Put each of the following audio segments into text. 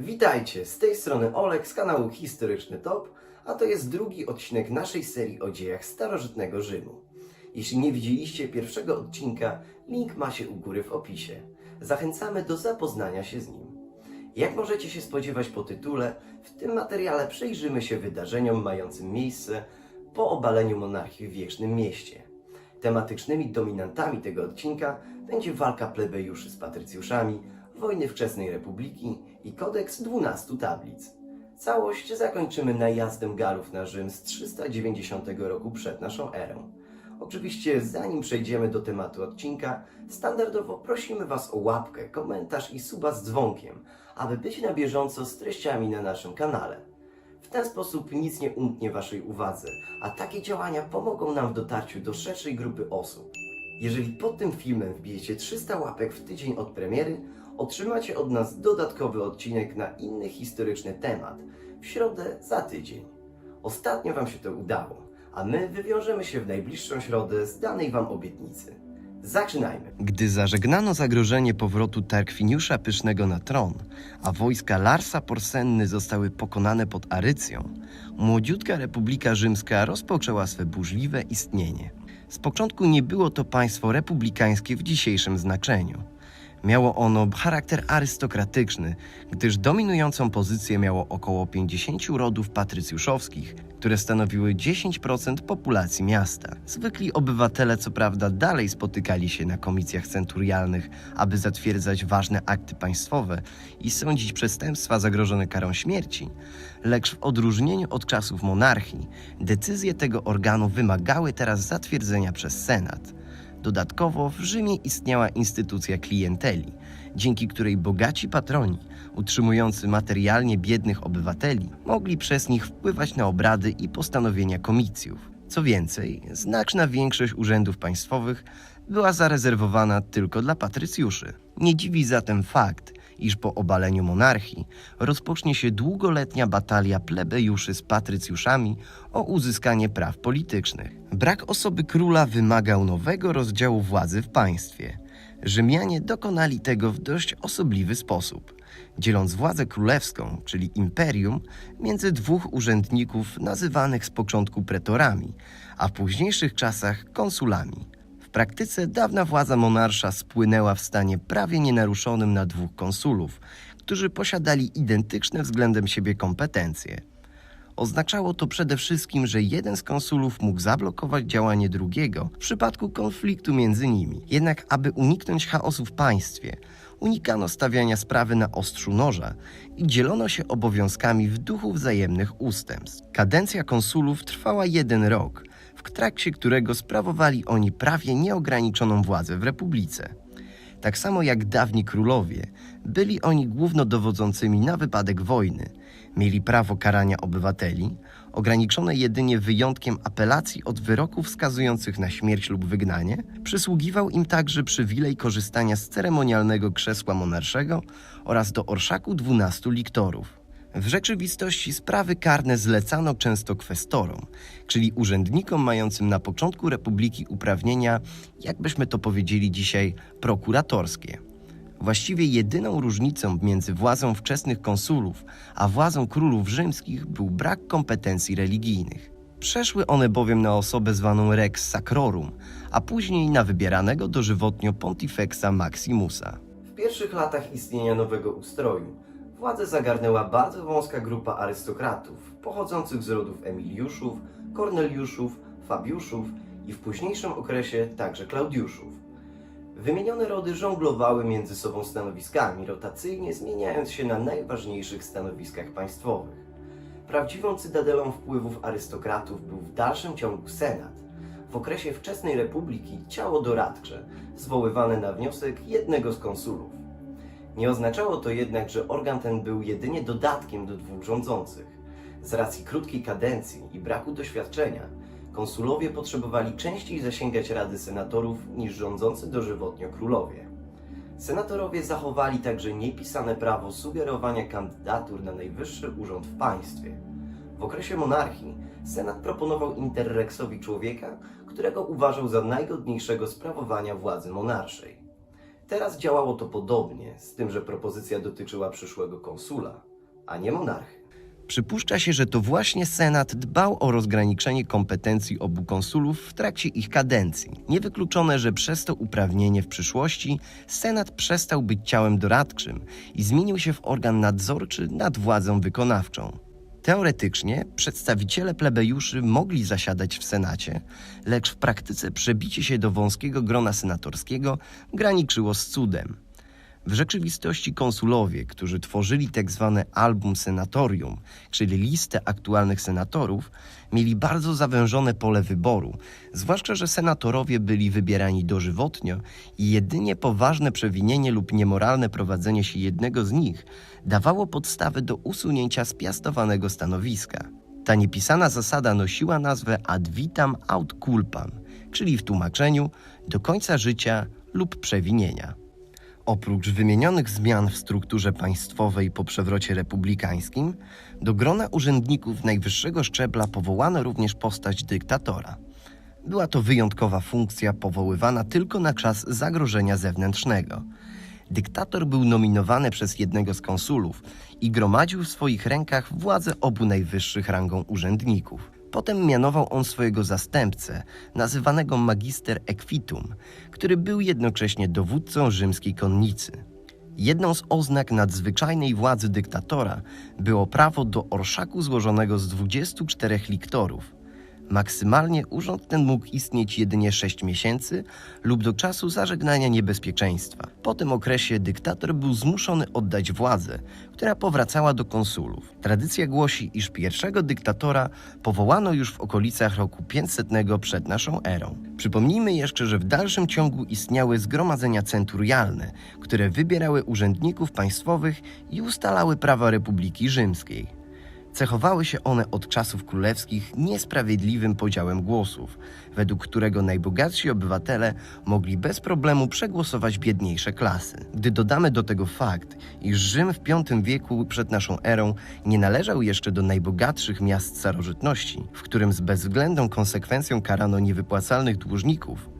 Witajcie, z tej strony Olek z kanału Historyczny Top, a to jest drugi odcinek naszej serii o dziejach starożytnego Rzymu. Jeśli nie widzieliście pierwszego odcinka, link ma się u góry w opisie. Zachęcamy do zapoznania się z nim. Jak możecie się spodziewać po tytule, w tym materiale przyjrzymy się wydarzeniom mającym miejsce po obaleniu monarchii w Wiecznym Mieście. Tematycznymi dominantami tego odcinka będzie walka plebejuszy z patrycjuszami, wojny wczesnej republiki i kodeks 12 tablic. Całość zakończymy najazdem Galów na Rzym z 390 roku przed naszą erą. Oczywiście zanim przejdziemy do tematu odcinka, standardowo prosimy Was o łapkę, komentarz i suba z dzwonkiem, aby być na bieżąco z treściami na naszym kanale. W ten sposób nic nie umknie Waszej uwadze, a takie działania pomogą nam w dotarciu do szerszej grupy osób. Jeżeli pod tym filmem wbijecie 300 łapek w tydzień od premiery, otrzymacie od nas dodatkowy odcinek na inny historyczny temat w środę za tydzień. Ostatnio Wam się to udało, a my wywiążemy się w najbliższą środę z danej Wam obietnicy. Zaczynajmy. Gdy zażegnano zagrożenie powrotu Tarkwiniusza Pysznego na tron, a wojska Larsa Porsenny zostały pokonane pod Arycją, młodziutka Republika Rzymska rozpoczęła swe burzliwe istnienie. Z początku nie było to państwo republikańskie w dzisiejszym znaczeniu. Miało ono charakter arystokratyczny, gdyż dominującą pozycję miało około 50 rodów patrycjuszowskich, które stanowiły 10% populacji miasta. Zwykli obywatele, co prawda, dalej spotykali się na komisjach centurialnych, aby zatwierdzać ważne akty państwowe i sądzić przestępstwa zagrożone karą śmierci, lecz w odróżnieniu od czasów monarchii, decyzje tego organu wymagały teraz zatwierdzenia przez Senat. Dodatkowo w Rzymie istniała instytucja klienteli, dzięki której bogaci patroni, utrzymujący materialnie biednych obywateli, mogli przez nich wpływać na obrady i postanowienia komicjów. Co więcej, znaczna większość urzędów państwowych była zarezerwowana tylko dla patrycjuszy. Nie dziwi zatem fakt, iż po obaleniu monarchii rozpocznie się długoletnia batalia plebejuszy z patrycjuszami o uzyskanie praw politycznych. Brak osoby króla wymagał nowego rozdziału władzy w państwie. Rzymianie dokonali tego w dość osobliwy sposób, dzieląc władzę królewską, czyli imperium, między dwóch urzędników nazywanych z początku pretorami, a w późniejszych czasach konsulami. W praktyce dawna władza monarsza spłynęła w stanie prawie nienaruszonym na dwóch konsulów, którzy posiadali identyczne względem siebie kompetencje. Oznaczało to przede wszystkim, że jeden z konsulów mógł zablokować działanie drugiego w przypadku konfliktu między nimi. Jednak, aby uniknąć chaosu w państwie, unikano stawiania sprawy na ostrzu noża i dzielono się obowiązkami w duchu wzajemnych ustępstw. Kadencja konsulów trwała jeden rok, w trakcie którego sprawowali oni prawie nieograniczoną władzę w republice. Tak samo jak dawni królowie, byli oni głównodowodzącymi na wypadek wojny. Mieli prawo karania obywateli, ograniczone jedynie wyjątkiem apelacji od wyroków wskazujących na śmierć lub wygnanie. Przysługiwał im także przywilej korzystania z ceremonialnego krzesła monarszego oraz do orszaku 12 liktorów. W rzeczywistości sprawy karne zlecano często kwestorom, czyli urzędnikom mającym na początku republiki uprawnienia, jakbyśmy to powiedzieli dzisiaj, prokuratorskie. Właściwie jedyną różnicą między władzą wczesnych konsulów a władzą królów rzymskich był brak kompetencji religijnych. Przeszły one bowiem na osobę zwaną Rex Sacrorum, a później na wybieranego dożywotnio Pontifexa Maximusa. W pierwszych latach istnienia nowego ustroju władzę zagarnęła bardzo wąska grupa arystokratów pochodzących z rodów Emiliuszów, Korneliuszów, Fabiuszów i w późniejszym okresie także Klaudiuszów. Wymienione rody żonglowały między sobą stanowiskami, rotacyjnie zmieniając się na najważniejszych stanowiskach państwowych. Prawdziwą cytadelą wpływów arystokratów był w dalszym ciągu Senat. W okresie wczesnej republiki ciało doradcze, zwoływane na wniosek jednego z konsulów. Nie oznaczało to jednak, że organ ten był jedynie dodatkiem do dwóch rządzących. Z racji krótkiej kadencji i braku doświadczenia, konsulowie potrzebowali częściej zasięgać rady senatorów niż rządzący dożywotnio królowie. Senatorowie zachowali także niepisane prawo sugerowania kandydatur na najwyższy urząd w państwie. W okresie monarchii Senat proponował interrexowi człowieka, którego uważał za najgodniejszego sprawowania władzy monarszej. Teraz działało to podobnie, z tym, że propozycja dotyczyła przyszłego konsula. a nie monarchy. Przypuszcza się, że to właśnie Senat dbał o rozgraniczenie kompetencji obu konsulów w trakcie ich kadencji. Niewykluczone, że przez to uprawnienie w przyszłości Senat przestał być ciałem doradczym i zmienił się w organ nadzorczy nad władzą wykonawczą. Teoretycznie przedstawiciele plebejuszy mogli zasiadać w Senacie, lecz w praktyce przebicie się do wąskiego grona senatorskiego graniczyło z cudem. W rzeczywistości konsulowie, którzy tworzyli tak zwane album senatorium, czyli listę aktualnych senatorów, mieli bardzo zawężone pole wyboru, zwłaszcza, że senatorowie byli wybierani dożywotnio i jedynie poważne przewinienie lub niemoralne prowadzenie się jednego z nich dawało podstawy do usunięcia z piastowanego stanowiska. Ta niepisana zasada nosiła nazwę ad vitam aut culpam, czyli w tłumaczeniu do końca życia lub przewinienia. Oprócz wymienionych zmian w strukturze państwowej po przewrocie republikańskim, do grona urzędników najwyższego szczebla powołano również postać dyktatora. Była to wyjątkowa funkcja powoływana tylko na czas zagrożenia zewnętrznego. Dyktator był nominowany przez jednego z konsulów i gromadził w swoich rękach władzę obu najwyższych rangą urzędników. Potem mianował on swojego zastępcę, nazywanego magister equitum, który był jednocześnie dowódcą rzymskiej konnicy. Jedną z oznak nadzwyczajnej władzy dyktatora było prawo do orszaku złożonego z 24 liktorów. Maksymalnie urząd ten mógł istnieć jedynie 6 miesięcy lub do czasu zażegnania niebezpieczeństwa. Po tym okresie dyktator był zmuszony oddać władzę, która powracała do konsulów. Tradycja głosi, iż pierwszego dyktatora powołano już w okolicach roku 500 przed naszą erą. Przypomnijmy jeszcze, że w dalszym ciągu istniały zgromadzenia centurialne, które wybierały urzędników państwowych i ustalały prawa Republiki Rzymskiej. Cechowały się one od czasów królewskich niesprawiedliwym podziałem głosów, według którego najbogatsi obywatele mogli bez problemu przegłosować biedniejsze klasy. Gdy dodamy do tego fakt, iż Rzym w V wieku przed naszą erą nie należał jeszcze do najbogatszych miast starożytności, w którym z bezwzględną konsekwencją karano niewypłacalnych dłużników,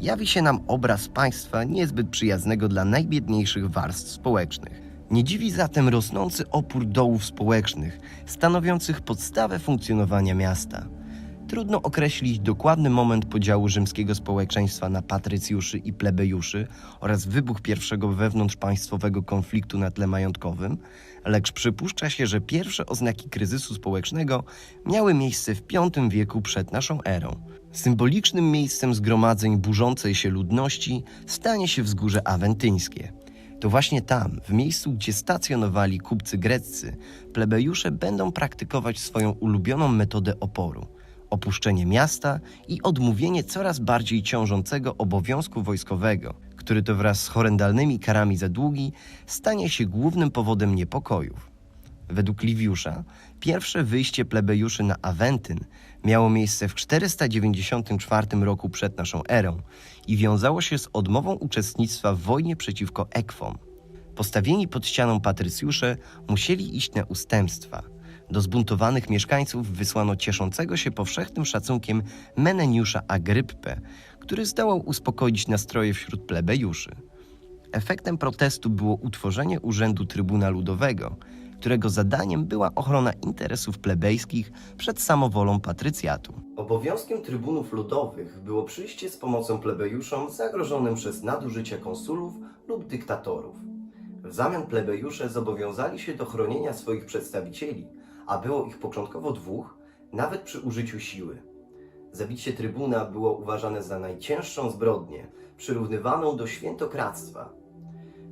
jawi się nam obraz państwa niezbyt przyjaznego dla najbiedniejszych warstw społecznych. Nie dziwi zatem rosnący opór dołów społecznych, stanowiących podstawę funkcjonowania miasta. Trudno określić dokładny moment podziału rzymskiego społeczeństwa na patrycjuszy i plebejuszy oraz wybuch pierwszego wewnątrzpaństwowego konfliktu na tle majątkowym, lecz przypuszcza się, że pierwsze oznaki kryzysu społecznego miały miejsce w V wieku przed naszą erą. Symbolicznym miejscem zgromadzeń burzącej się ludności stanie się wzgórze awentyńskie. To właśnie tam, w miejscu, gdzie stacjonowali kupcy greccy, plebejusze będą praktykować swoją ulubioną metodę oporu opuszczenie miasta i odmówienie coraz bardziej ciążącego obowiązku wojskowego, który to wraz z horrendalnymi karami za długi stanie się głównym powodem niepokojów. Według Liwiusza, pierwsze wyjście plebejuszy na Awentyn miało miejsce w 494 roku przed naszą erą i wiązało się z odmową uczestnictwa w wojnie przeciwko Ekwom. Postawieni pod ścianą patrycjusze musieli iść na ustępstwa. Do zbuntowanych mieszkańców wysłano cieszącego się powszechnym szacunkiem Meneniusza Agryppę, który zdołał uspokoić nastroje wśród plebejuszy. Efektem protestu było utworzenie Urzędu Trybuna Ludowego, którego zadaniem była ochrona interesów plebejskich przed samowolą patrycjatu. Obowiązkiem trybunów ludowych było przyjście z pomocą plebejuszom zagrożonym przez nadużycia konsulów lub dyktatorów. W zamian plebejusze zobowiązali się do chronienia swoich przedstawicieli, a było ich początkowo dwóch, nawet przy użyciu siły. Zabicie trybuna było uważane za najcięższą zbrodnię, przyrównywaną do świętokradztwa.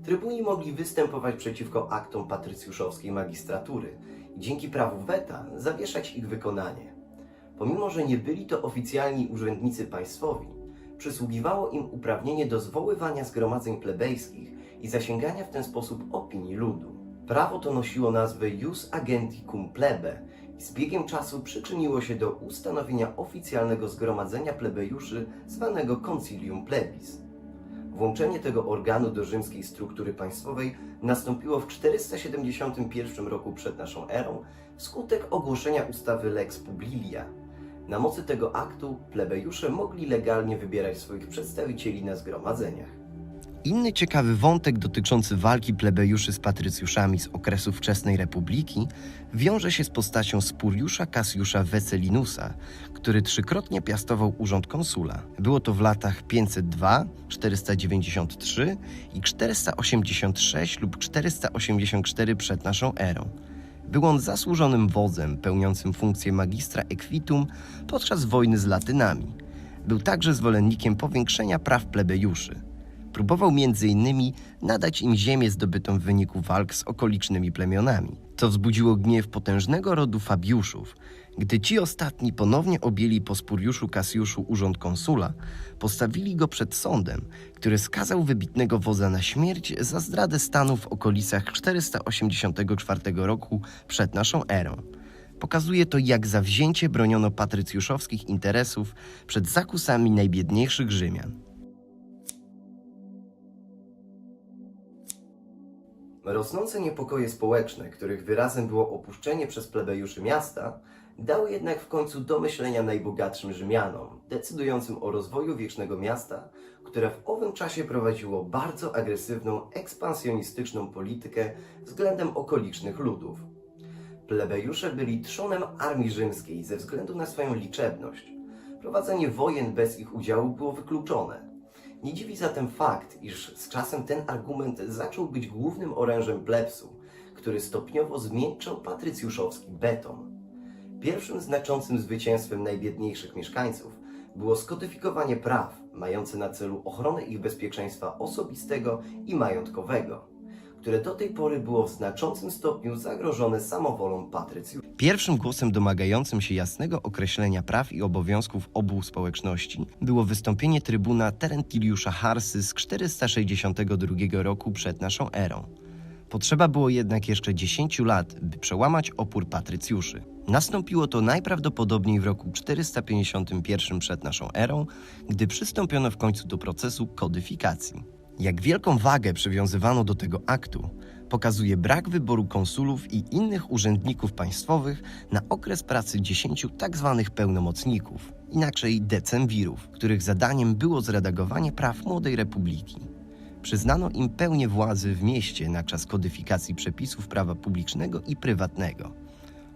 Trybuni mogli występować przeciwko aktom patrycjuszowskiej magistratury i dzięki prawu weta zawieszać ich wykonanie. Pomimo, że nie byli to oficjalni urzędnicy państwowi, przysługiwało im uprawnienie do zwoływania zgromadzeń plebejskich i zasięgania w ten sposób opinii ludu. Prawo to nosiło nazwę Jus Agenti Cum Plebe i z biegiem czasu przyczyniło się do ustanowienia oficjalnego zgromadzenia plebejuszy zwanego Concilium Plebis. Włączenie tego organu do rzymskiej struktury państwowej nastąpiło w 471 roku przed naszą erą wskutek ogłoszenia ustawy Lex Publilia. Na mocy tego aktu plebejusze mogli legalnie wybierać swoich przedstawicieli na zgromadzeniach. Inny ciekawy wątek dotyczący walki plebejuszy z patrycjuszami z okresu wczesnej republiki wiąże się z postacią Spuriusza Cassiusza Wecelinusa, który trzykrotnie piastował urząd konsula. Było to w latach 502, 493 i 486 lub 484 przed naszą erą. Był on zasłużonym wodzem pełniącym funkcję magistra equitum podczas wojny z Latynami. Był także zwolennikiem powiększenia praw plebejuszy. Próbował m.in. nadać im ziemię zdobytą w wyniku walk z okolicznymi plemionami, co wzbudziło gniew potężnego rodu Fabiuszów. Gdy ci ostatni ponownie objęli po Spuriuszu Kasjuszu urząd konsula, postawili go przed sądem, który skazał wybitnego wodza na śmierć za zdradę stanu w okolicach 484 roku przed naszą erą. Pokazuje to, jak zawzięcie broniono patrycjuszowskich interesów przed zakusami najbiedniejszych Rzymian. Rosnące niepokoje społeczne, których wyrazem było opuszczenie przez plebejuszy miasta, dały jednak w końcu do myślenia najbogatszym Rzymianom, decydującym o rozwoju wiecznego miasta, które w owym czasie prowadziło bardzo agresywną, ekspansjonistyczną politykę względem okolicznych ludów. Plebejusze byli trzonem armii rzymskiej ze względu na swoją liczebność. Prowadzenie wojen bez ich udziału było wykluczone. Nie dziwi zatem fakt, iż z czasem ten argument zaczął być głównym orężem plebsu, który stopniowo zmiękczał patrycjuszowski beton. Pierwszym znaczącym zwycięstwem najbiedniejszych mieszkańców było skodyfikowanie praw mające na celu ochronę ich bezpieczeństwa osobistego i majątkowego, które do tej pory było w znaczącym stopniu zagrożone samowolą patrycjuszy. Pierwszym głosem domagającym się jasnego określenia praw i obowiązków obu społeczności było wystąpienie trybuna Terentiliusza Harsy z 462 roku przed naszą erą. Potrzeba było jednak jeszcze 10 lat, by przełamać opór patrycjuszy. Nastąpiło to najprawdopodobniej w roku 451 przed naszą erą, gdy przystąpiono w końcu do procesu kodyfikacji. Jak wielką wagę przywiązywano do tego aktu, pokazuje brak wyboru konsulów i innych urzędników państwowych na okres pracy 10 tzw. pełnomocników, inaczej decemwirów, których zadaniem było zredagowanie praw młodej republiki. Przyznano im pełnię władzy w mieście na czas kodyfikacji przepisów prawa publicznego i prywatnego.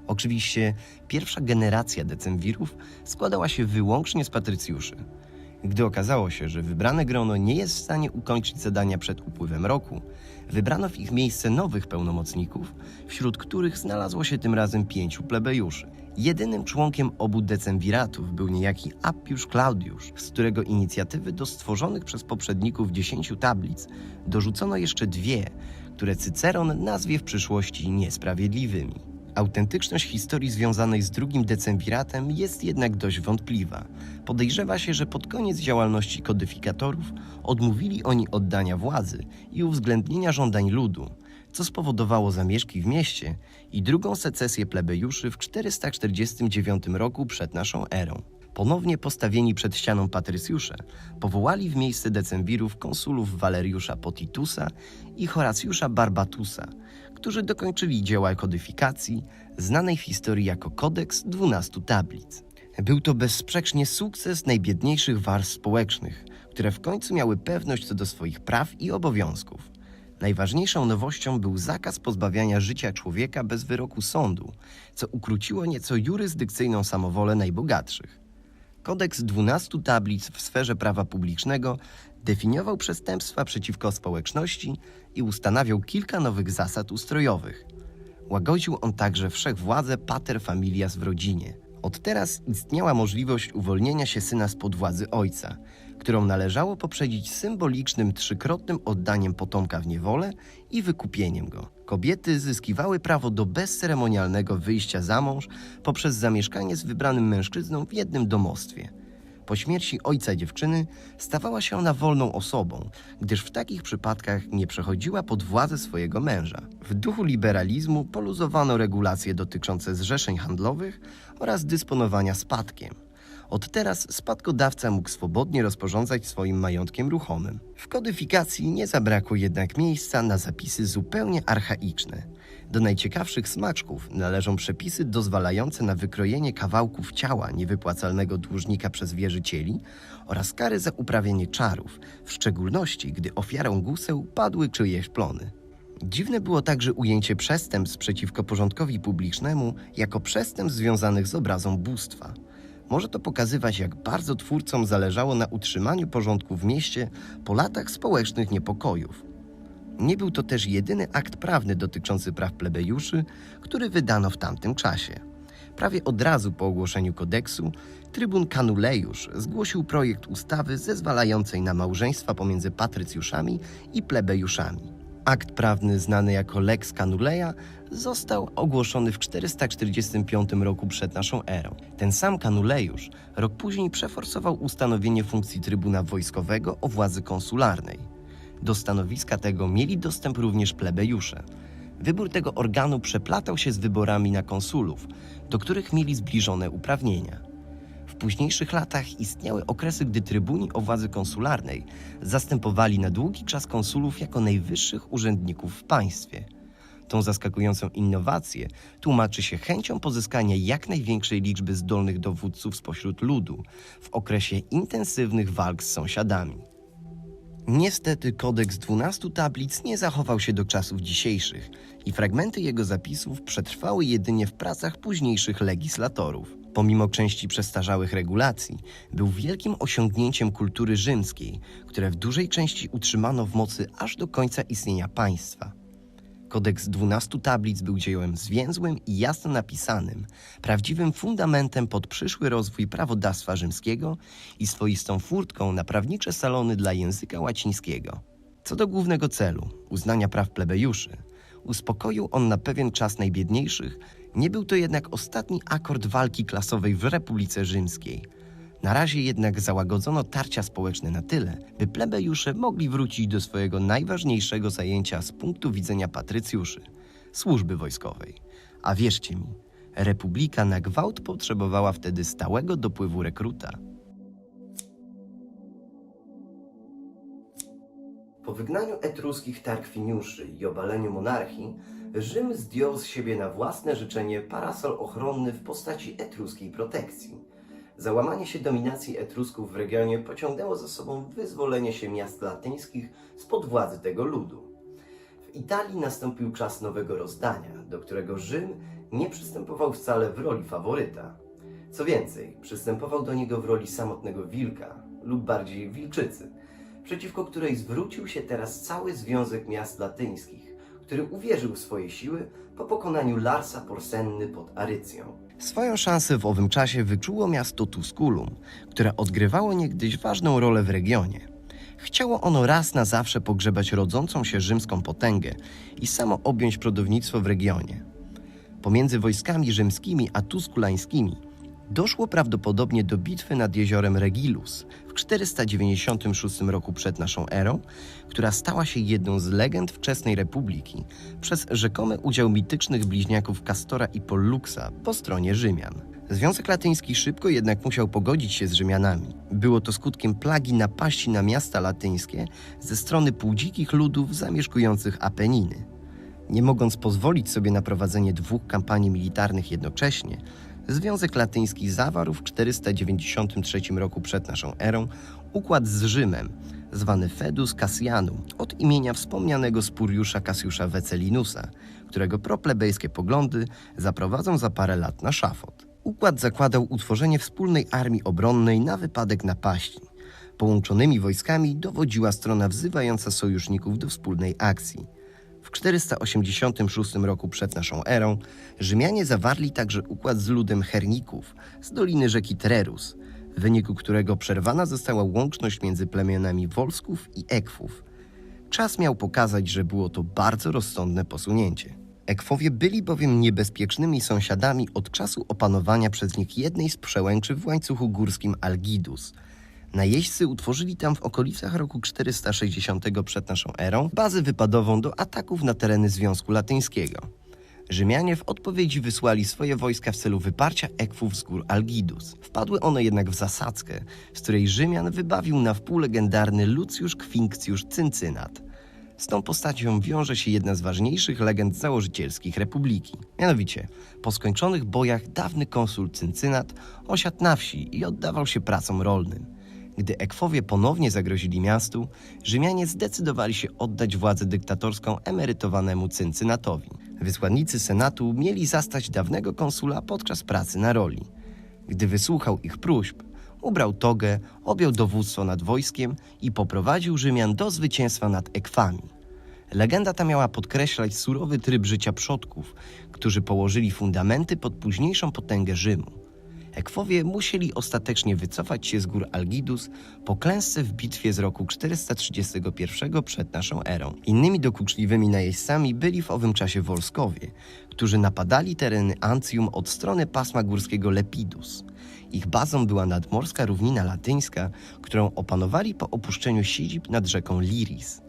Oczywiście pierwsza generacja decemwirów składała się wyłącznie z patrycjuszy. Gdy okazało się, że wybrane grono nie jest w stanie ukończyć zadania przed upływem roku, wybrano w ich miejsce nowych pełnomocników, wśród których znalazło się tym razem pięciu plebejuszy. Jedynym członkiem obu decemviratów był niejaki Appiusz Claudiusz, z którego inicjatywy do stworzonych przez poprzedników dziesięciu tablic dorzucono jeszcze dwie, które Cyceron nazwie w przyszłości niesprawiedliwymi. Autentyczność historii związanej z drugim decemviratem jest jednak dość wątpliwa. Podejrzewa się, że pod koniec działalności kodyfikatorów odmówili oni oddania władzy i uwzględnienia żądań ludu, co spowodowało zamieszki w mieście i drugą secesję plebejuszy w 449 roku przed naszą erą. Ponownie postawieni przed ścianą patrycjusze powołali w miejsce decemvirów konsulów Waleriusza Potitusa i Horacjusza Barbatusa, którzy dokończyli dzieła kodyfikacji, znanej w historii jako Kodeks 12 Tablic. Był to bezsprzecznie sukces najbiedniejszych warstw społecznych, które w końcu miały pewność co do swoich praw i obowiązków. Najważniejszą nowością był zakaz pozbawiania życia człowieka bez wyroku sądu, co ukróciło nieco jurysdykcyjną samowolę najbogatszych. Kodeks 12 tablic w sferze prawa publicznego definiował przestępstwa przeciwko społeczności i ustanawiał kilka nowych zasad ustrojowych. Łagodził on także wszechwładzę pater familias w rodzinie. Od teraz istniała możliwość uwolnienia się syna spod władzy ojca, którą należało poprzedzić symbolicznym trzykrotnym oddaniem potomka w niewolę i wykupieniem go. Kobiety zyskiwały prawo do bezceremonialnego wyjścia za mąż poprzez zamieszkanie z wybranym mężczyzną w jednym domostwie. Po śmierci ojca dziewczyny stawała się ona wolną osobą, gdyż w takich przypadkach nie przechodziła pod władzę swojego męża. W duchu liberalizmu poluzowano regulacje dotyczące zrzeszeń handlowych oraz dysponowania spadkiem. Od teraz spadkodawca mógł swobodnie rozporządzać swoim majątkiem ruchomym. W kodyfikacji nie zabrakło jednak miejsca na zapisy zupełnie archaiczne. Do najciekawszych smaczków należą przepisy dozwalające na wykrojenie kawałków ciała niewypłacalnego dłużnika przez wierzycieli oraz kary za uprawianie czarów, w szczególności gdy ofiarą guseł padły czyjeś plony. Dziwne było także ujęcie przestępstw przeciwko porządkowi publicznemu jako przestępstw związanych z obrazą bóstwa. Może to pokazywać, jak bardzo twórcom zależało na utrzymaniu porządku w mieście po latach społecznych niepokojów. Nie był to też jedyny akt prawny dotyczący praw plebejuszy, który wydano w tamtym czasie. Prawie od razu po ogłoszeniu kodeksu trybun Kanulejusz zgłosił projekt ustawy zezwalającej na małżeństwa pomiędzy patrycjuszami i plebejuszami. Akt prawny znany jako Lex Canuleia został ogłoszony w 445 roku przed naszą erą. Ten sam Kanulejusz rok później przeforsował ustanowienie funkcji trybuna wojskowego o władzy konsularnej. Do stanowiska tego mieli dostęp również plebejusze. Wybór tego organu przeplatał się z wyborami na konsulów, do których mieli zbliżone uprawnienia. W późniejszych latach istniały okresy, gdy trybuni o władzy konsularnej zastępowali na długi czas konsulów jako najwyższych urzędników w państwie. Tą zaskakującą innowację tłumaczy się chęcią pozyskania jak największej liczby zdolnych dowódców spośród ludu w okresie intensywnych walk z sąsiadami. Niestety kodeks 12 tablic nie zachował się do czasów dzisiejszych i fragmenty jego zapisów przetrwały jedynie w pracach późniejszych legislatorów. Pomimo części przestarzałych regulacji, był wielkim osiągnięciem kultury rzymskiej, które w dużej części utrzymano w mocy aż do końca istnienia państwa. Kodeks 12 tablic był dziełem zwięzłym i jasno napisanym, prawdziwym fundamentem pod przyszły rozwój prawodawstwa rzymskiego i swoistą furtką na prawnicze salony dla języka łacińskiego. Co do głównego celu, uznania praw plebejuszy, uspokoił on na pewien czas najbiedniejszych, nie był to jednak ostatni akord walki klasowej w Republice Rzymskiej. Na razie jednak załagodzono tarcia społeczne na tyle, by plebejusze mogli wrócić do swojego najważniejszego zajęcia z punktu widzenia patrycjuszy służby wojskowej. A wierzcie mi, Republika na gwałt potrzebowała wtedy stałego dopływu rekruta. Po wygnaniu etruskich tarkwiniuszy i obaleniu monarchii, Rzym zdjął z siebie na własne życzenie parasol ochronny w postaci etruskiej protekcji. Załamanie się dominacji Etrusków w regionie pociągnęło za sobą wyzwolenie się miast latyńskich spod władzy tego ludu. W Italii nastąpił czas nowego rozdania, do którego Rzym nie przystępował wcale w roli faworyta. Co więcej, przystępował do niego w roli samotnego wilka lub bardziej wilczycy, przeciwko której zwrócił się teraz cały Związek Miast Latyńskich, który uwierzył w swoje siły po pokonaniu Larsa Porsenny pod Arycją. Swoją szansę w owym czasie wyczuło miasto Tusculum, które odgrywało niegdyś ważną rolę w regionie. Chciało ono raz na zawsze pogrzebać rodzącą się rzymską potęgę i samo objąć przodownictwo w regionie. Pomiędzy wojskami rzymskimi a tuskulańskimi doszło prawdopodobnie do bitwy nad jeziorem Regilus w 496 roku przed naszą erą, która stała się jedną z legend wczesnej republiki przez rzekomy udział mitycznych bliźniaków Castora i Polluxa po stronie Rzymian. Związek Latyński szybko jednak musiał pogodzić się z Rzymianami. Było to skutkiem plagi napaści na miasta latyńskie ze strony półdzikich ludów zamieszkujących Apeniny. Nie mogąc pozwolić sobie na prowadzenie dwóch kampanii militarnych jednocześnie, Związek Latyński zawarł w 493 roku przed naszą erą układ z Rzymem, zwany Fedus Cassianum, od imienia wspomnianego Spuriusza Cassiusza Wecelinusa, którego proplebejskie poglądy zaprowadzą za parę lat na szafot. Układ zakładał utworzenie wspólnej armii obronnej na wypadek napaści. Połączonymi wojskami dowodziła strona wzywająca sojuszników do wspólnej akcji. W 486 roku przed naszą erą Rzymianie zawarli także układ z ludem Herników z doliny rzeki Trerus, w wyniku którego przerwana została łączność między plemionami Wolsków i Ekwów. Czas miał pokazać, że było to bardzo rozsądne posunięcie. Ekwowie byli bowiem niebezpiecznymi sąsiadami od czasu opanowania przez nich jednej z przełęczy w łańcuchu górskim Algidus – Najeźdźcy utworzyli tam w okolicach roku 460 przed naszą erą bazę wypadową do ataków na tereny Związku Latyńskiego. Rzymianie w odpowiedzi wysłali swoje wojska w celu wyparcia ekwów z gór Algidus. Wpadły one jednak w zasadzkę, z której Rzymian wybawił na wpół legendarny Lucjusz Quinctius Cyncynat. Z tą postacią wiąże się jedna z ważniejszych legend założycielskich republiki. Mianowicie, po skończonych bojach dawny konsul Cyncynat osiadł na wsi i oddawał się pracom rolnym. Gdy Ekwowie ponownie zagrozili miastu, Rzymianie zdecydowali się oddać władzę dyktatorską emerytowanemu Cyncynatowi. Wysłannicy senatu mieli zastać dawnego konsula podczas pracy na roli. Gdy wysłuchał ich próśb, ubrał togę, objął dowództwo nad wojskiem i poprowadził Rzymian do zwycięstwa nad Ekwami. Legenda ta miała podkreślać surowy tryb życia przodków, którzy położyli fundamenty pod późniejszą potęgę Rzymu. Ekwowie musieli ostatecznie wycofać się z gór Algidus po klęsce w bitwie z roku 431 przed naszą erą. Innymi dokuczliwymi najeźdźcami byli w owym czasie Wolskowie, którzy napadali tereny Ancjum od strony pasma górskiego Lepidus. Ich bazą była nadmorska równina latyńska, którą opanowali po opuszczeniu siedzib nad rzeką Liris.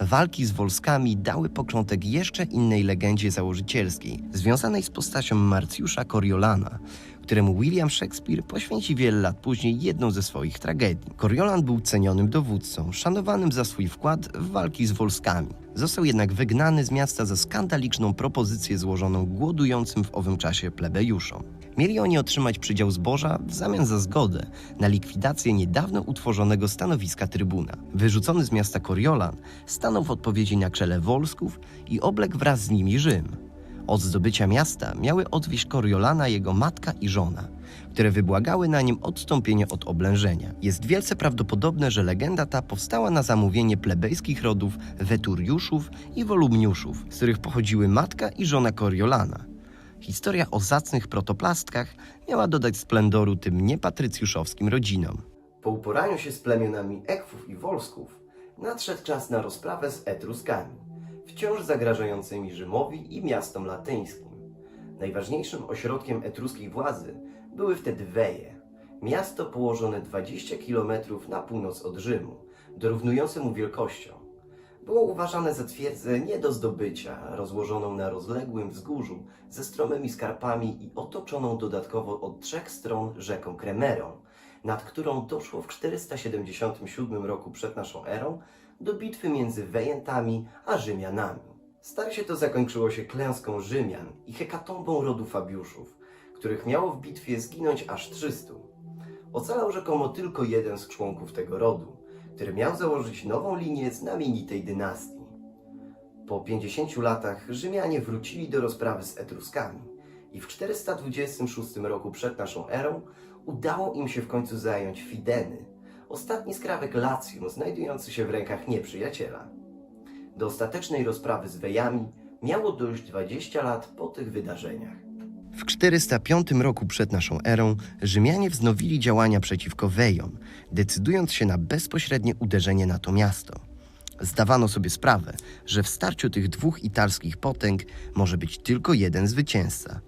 Walki z Wolskami dały początek jeszcze innej legendzie założycielskiej, związanej z postacią Marcjusza Coriolana, któremu William Shakespeare poświęci wiele lat później jedną ze swoich tragedii. Coriolan był cenionym dowódcą, szanowanym za swój wkład w walki z Wolskami. Został jednak wygnany z miasta za skandaliczną propozycję złożoną głodującym w owym czasie plebejuszom. Mieli oni otrzymać przydział zboża w zamian za zgodę na likwidację niedawno utworzonego stanowiska trybuna. Wyrzucony z miasta Coriolan stanął w odpowiedzi na czele Wolsków i obległ wraz z nimi Rzym. Od zdobycia miasta miały odwieźć Coriolana jego matka i żona, które wybłagały na nim odstąpienie od oblężenia. Jest wielce prawdopodobne, że legenda ta powstała na zamówienie plebejskich rodów Weturiuszów i Wolumniuszów, z których pochodziły matka i żona Coriolana. Historia o zacnych protoplastkach miała dodać splendoru tym niepatrycjuszowskim rodzinom. Po uporaniu się z plemionami Ekwów i Wolsków, nadszedł czas na rozprawę z Etruskami, wciąż zagrażającymi Rzymowi i miastom latyńskim. Najważniejszym ośrodkiem etruskiej władzy były wtedy Weje, miasto położone 20 km na północ od Rzymu, dorównujące mu wielkością. Było uważane za twierdzę nie do zdobycia, rozłożoną na rozległym wzgórzu ze stromymi skarpami i otoczoną dodatkowo od trzech stron rzeką Kremerą, nad którą doszło w 477 roku przed naszą erą do bitwy między Wejentami a Rzymianami. Starcie to zakończyło się klęską Rzymian i hekatombą rodu Fabiuszów, których miało w bitwie zginąć aż 300. Ocalał rzekomo tylko jeden z członków tego rodu, który miał założyć nową linię znamienitej dynastii. Po 50 latach Rzymianie wrócili do rozprawy z Etruskami i w 426 roku przed naszą erą udało im się w końcu zająć Fideny, ostatni skrawek Lacjum znajdujący się w rękach nieprzyjaciela. Do ostatecznej rozprawy z Wejami miało dojść 20 lat po tych wydarzeniach. W 405 roku przed naszą erą Rzymianie wznowili działania przeciwko Wejom, decydując się na bezpośrednie uderzenie na to miasto. Zdawano sobie sprawę, że w starciu tych dwóch italskich potęg może być tylko jeden zwycięzca.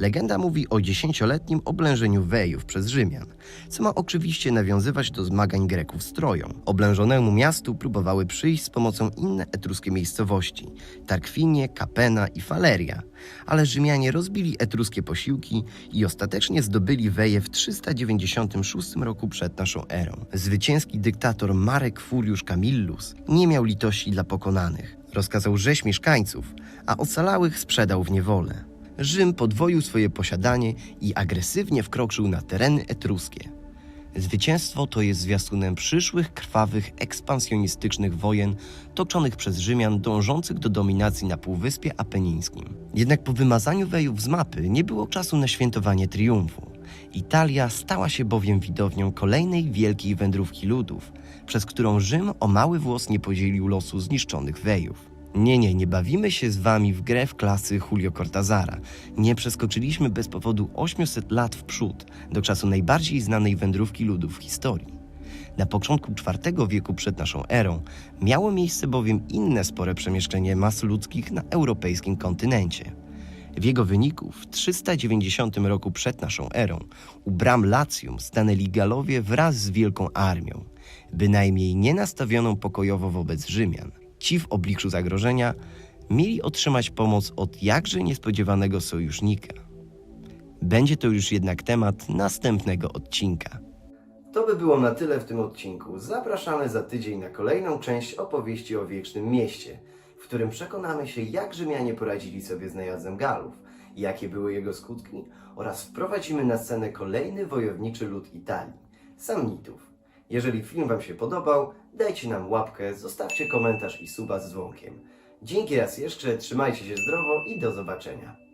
Legenda mówi o dziesięcioletnim oblężeniu Wejów przez Rzymian, co ma oczywiście nawiązywać do zmagań Greków z Troją. Oblężonemu miastu próbowały przyjść z pomocą inne etruskie miejscowości Tarkwinie, Capena i Faleria, ale Rzymianie rozbili etruskie posiłki i ostatecznie zdobyli Weje w 396 roku przed naszą erą. Zwycięski dyktator Marek Furiusz Camillus nie miał litości dla pokonanych. Rozkazał rzeź mieszkańców, a ocalałych sprzedał w niewolę. Rzym podwoił swoje posiadanie i agresywnie wkroczył na tereny etruskie. Zwycięstwo to jest zwiastunem przyszłych krwawych, ekspansjonistycznych wojen toczonych przez Rzymian dążących do dominacji na Półwyspie Apenińskim. Jednak po wymazaniu Wejów z mapy nie było czasu na świętowanie triumfu. Italia stała się bowiem widownią kolejnej wielkiej wędrówki ludów, przez którą Rzym o mały włos nie podzielił losu zniszczonych Wejów. Nie, nie, nie bawimy się z wami w grę w klasy Julio Cortazara. Nie przeskoczyliśmy bez powodu 800 lat w przód, do czasu najbardziej znanej wędrówki ludów w historii. Na początku IV wieku przed naszą erą miało miejsce bowiem inne spore przemieszczenie mas ludzkich na europejskim kontynencie. W jego wyniku w 390 roku przed naszą erą u bram Lacjum stanęli Galowie wraz z wielką armią, bynajmniej nie nastawioną pokojowo wobec Rzymian. Ci w obliczu zagrożenia mieli otrzymać pomoc od jakże niespodziewanego sojusznika. Będzie to już jednak temat następnego odcinka. To by było na tyle w tym odcinku. Zapraszamy za tydzień na kolejną część opowieści o wiecznym mieście, w którym przekonamy się, jak Rzymianie poradzili sobie z najazdem Galów, jakie były jego skutki oraz wprowadzimy na scenę kolejny wojowniczy lud Italii, Samnitów. Jeżeli film Wam się podobał, dajcie nam łapkę, zostawcie komentarz i suba z dzwonkiem. Dzięki raz jeszcze, trzymajcie się zdrowo i do zobaczenia.